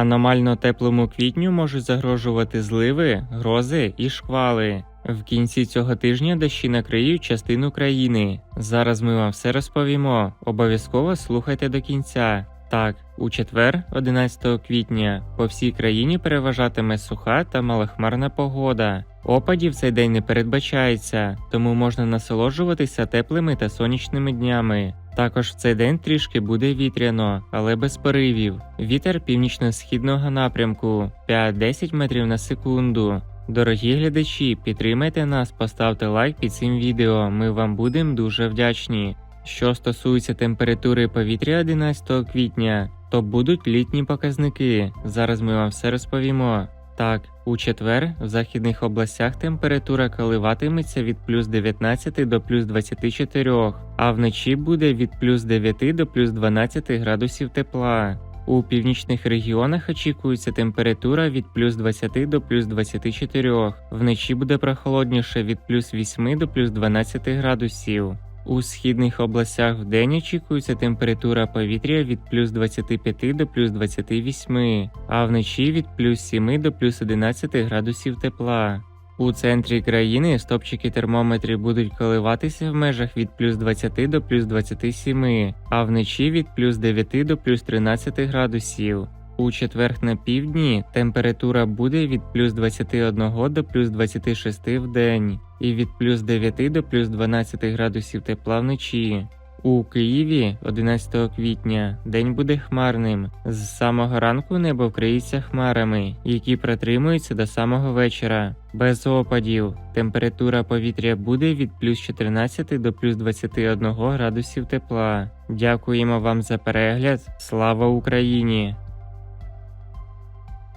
Аномально теплому квітню можуть загрожувати зливи, грози і шквали. В кінці цього тижня дощі накриють частину країни. Зараз ми вам все розповімо. Обов'язково слухайте до кінця. Так, у четвер, 11 квітня, по всій країні переважатиме суха та малохмарна погода. Опадів цей день не передбачається, тому можна насолоджуватися теплими та сонячними днями. Також в цей день трішки буде вітряно, але без поривів. Вітер північно-східного напрямку 5-10 метрів на секунду. Дорогі глядачі, підтримайте нас, поставте лайк під цим відео. Ми вам будемо дуже вдячні. Що стосується температури повітря 11 квітня, то будуть літні показники. Зараз ми вам все розповімо. Так, у четвер в західних областях температура коливатиметься від плюс 19 до плюс 24, а вночі буде від плюс 9 до плюс 12 градусів тепла. У північних регіонах очікується температура від плюс 20 до плюс 24, вночі буде прохолодніше від плюс 8 до плюс 12 градусів. У східних областях вдень очікується температура повітря від плюс 25 до плюс 28, а вночі від плюс 7 до плюс 11 градусів тепла. У центрі країни стопчики термометрів будуть коливатися в межах від плюс 20 до плюс 27, а вночі від плюс 9 до плюс 13 градусів. У четвер на півдні температура буде від плюс 21 до плюс 26 в день і від плюс 9 до плюс 12 градусів тепла вночі. У Києві 11 квітня день буде хмарним. З самого ранку небо вкриється хмарами, які протримуються до самого вечора. Без опадів. Температура повітря буде від плюс 14 до плюс 21 градусів тепла. Дякуємо вам за перегляд. Слава Україні!